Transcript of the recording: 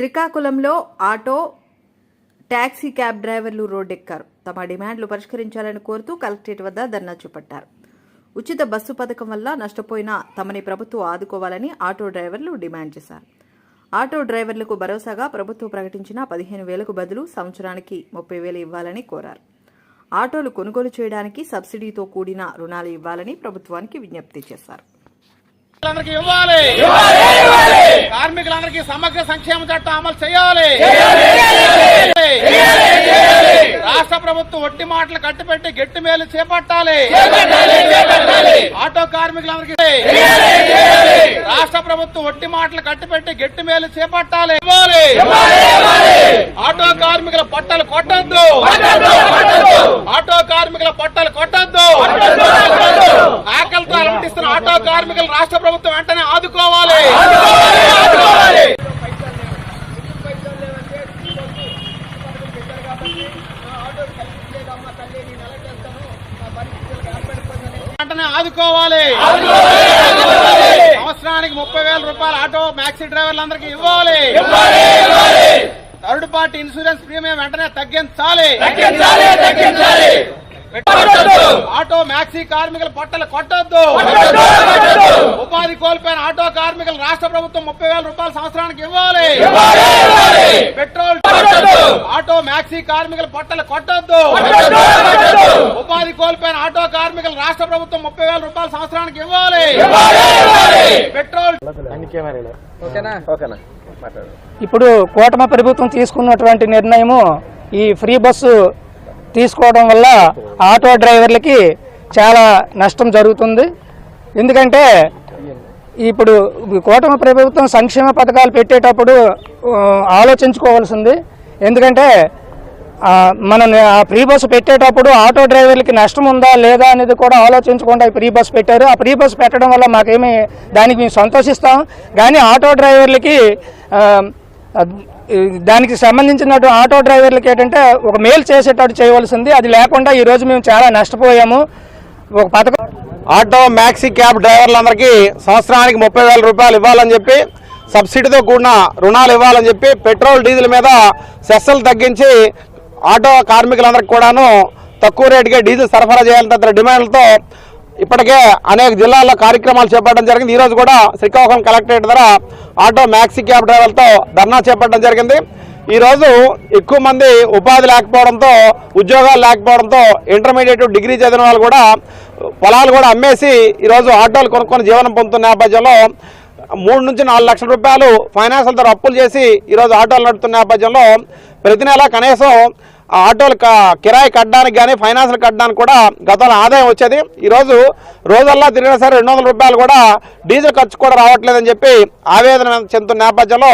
శ్రీకాకుళంలో auto taxi cab డ్రైవర్లు రోడ్డెక్కారు. తమ డిమాండ్లు పరిష్కరించాలని కోరుతూ కలెక్టరేట్ వద్ద ధర్నా చేపట్టారు. ఉచిత బస్సు పథకం వల్ల నష్టపోయిన తమని ప్రభుత్వం ఆదుకోవాలని ఆటో డ్రైవర్లు డిమాండ్ చేశారు. ఆటో డ్రైవర్లకు భరోసాగా ప్రభుత్వం ప్రకటించిన పదిహేను వేలకు బదులు సంవత్సరానికి ముప్పై వేలు ఇవ్వాలని కోరారు. ఆటోలు కొనుగోలు చేయడానికి సబ్సిడీతో కూడిన రుణాలు ఇవ్వాలని ప్రభుత్వానికి విజ్ఞప్తి చేశారు. అందరికీ ఇవ్వాలి. కార్మికులందరికీ సమగ్ర సంక్షేమ చట్టం అమలు చేయాలి. రాష్ట్ర ప్రభుత్వం ఒట్టి మాటలు కట్టిపెట్టి గట్టి మేలు చేపట్టాలి. ఆటో కార్మికులందరికీ రాష్ట్ర ప్రభుత్వం ఒట్టి మాటలు కట్టిపెట్టి గట్టి మేలు చేపట్టాలి. ఇవ్వాలి. ఆటో కార్మికుల పట్టలు కొట్టద్దు. ఆటో కార్మికుల పట్టలు కొట్టద్దు ఆటో కార్మికులు రాష్ట్ర ప్రభుత్వం వెంటనే ఆదుకోవాలి. వెంటనే ఆదుకోవాలి. సంవత్సరానికి ముప్పై వేల రూపాయలు ఆటో మ్యాక్సీ డ్రైవర్లందరికీ ఇవ్వాలి. థర్డ్ పార్టీ ఇన్సూరెన్స్ ప్రీమియం వెంటనే తగ్గించాలి. ఆటో మ్యాక్సీ కార్మికుల పట్టలు కొట్టొద్దు. ఉపాధి కోల్పోయిన ఆటో కార్మికులు రాష్ట్ర ప్రభుత్వం ముప్పై వేల రూపాయలు సంవత్సరానికి ఇవ్వాలి. పెట్రోల్ ఆటో మ్యాక్సీ కార్మికుల పట్టలు కొట్టొద్దు. ఉపాధి కోల్పోయిన ఆటో కార్మికులు రాష్ట్ర ప్రభుత్వం ముప్పై వేల రూపాయలు సంవత్సరానికి ఇవ్వాలి. పెట్రోల్ ఇప్పుడు కూటమి ప్రభుత్వం తీసుకున్నటువంటి నిర్ణయము ఈ ఫ్రీ బస్సు తీసుకోవడం వల్ల ఆటో డ్రైవర్లకి చాలా నష్టం జరుగుతుంది. ఎందుకంటే ఇప్పుడు కూటమి ప్రభుత్వం సంక్షేమ పథకాలు పెట్టేటప్పుడు ఆలోచించుకోవాల్సింది. ఎందుకంటే మనం ఆ ఫ్రీ బస్సు పెట్టేటప్పుడు ఆటో డ్రైవర్లకి నష్టం ఉందా లేదా అనేది కూడా ఆలోచించకుండా ఈ ఫ్రీ బస్సు పెట్టారు. ఆ ఫ్రీ బస్సు పెట్టడం వల్ల మాకేమి దానికి మేము సంతోషిస్తాం. కానీ ఆటో డ్రైవర్లకి దానికి సంబంధించిన ఆటో డ్రైవర్లకి ఏంటంటే ఒక మేలు చేసేటట్టు చేయవలసింది. అది లేకుండా ఈ రోజు మేము చాలా నష్టపోయాము. ఒక పథకం ఆటో మ్యాక్సీ క్యాబ్ డ్రైవర్లందరికీ సంవత్సరానికి ముప్పై వేల రూపాయలు ఇవ్వాలని చెప్పి సబ్సిడీతో కూడిన రుణాలు ఇవ్వాలని చెప్పి పెట్రోల్ డీజిల్ మీద సెస్సులు తగ్గించి ఆటో కార్మికులందరికీ కూడాను తక్కువ రేటుకే డీజిల్ సరఫరా చేయాలని తదితర డిమాండ్లతో ఇప్పటికే అనేక జిల్లాల్లో కార్యక్రమాలు చేపట్టడం జరిగింది. ఈరోజు కూడా శ్రీకాకుళం కలెక్టరేట్ ద్వారా ఆటో మ్యాక్సీ క్యాబ్ డ్రైవర్లతో ధర్నా చేపట్టడం జరిగింది. ఈరోజు ఎక్కువ మంది ఉపాధి లేకపోవడంతో ఉద్యోగాలు లేకపోవడంతో ఇంటర్మీడియట్ డిగ్రీ చదివిన వాళ్ళు కూడా పొలాలు కూడా అమ్మేసి ఈరోజు ఆటోలు కొనుక్కొని జీవనం పొందుతున్న నేపథ్యంలో మూడు నుంచి నాలుగు లక్షల రూపాయలు ఫైనాన్షియల్ ద్వారా అప్పులు చేసి ఈరోజు ఆటోలు నడుపుతున్న నేపథ్యంలో ప్రతి నెల కనీసం ఆటోలు కిరాయి కట్టడానికి కానీ ఫైనాన్స్లు కట్టడానికి కూడా గతంలో ఆదాయం వచ్చేది. ఈరోజు రోజల్లా తిరిగినా సరే రెండు వందల రూపాయలు కూడా డీజిల్ ఖర్చు కూడా రావట్లేదని చెప్పి ఆవేదన చెందుతున్న నేపథ్యంలో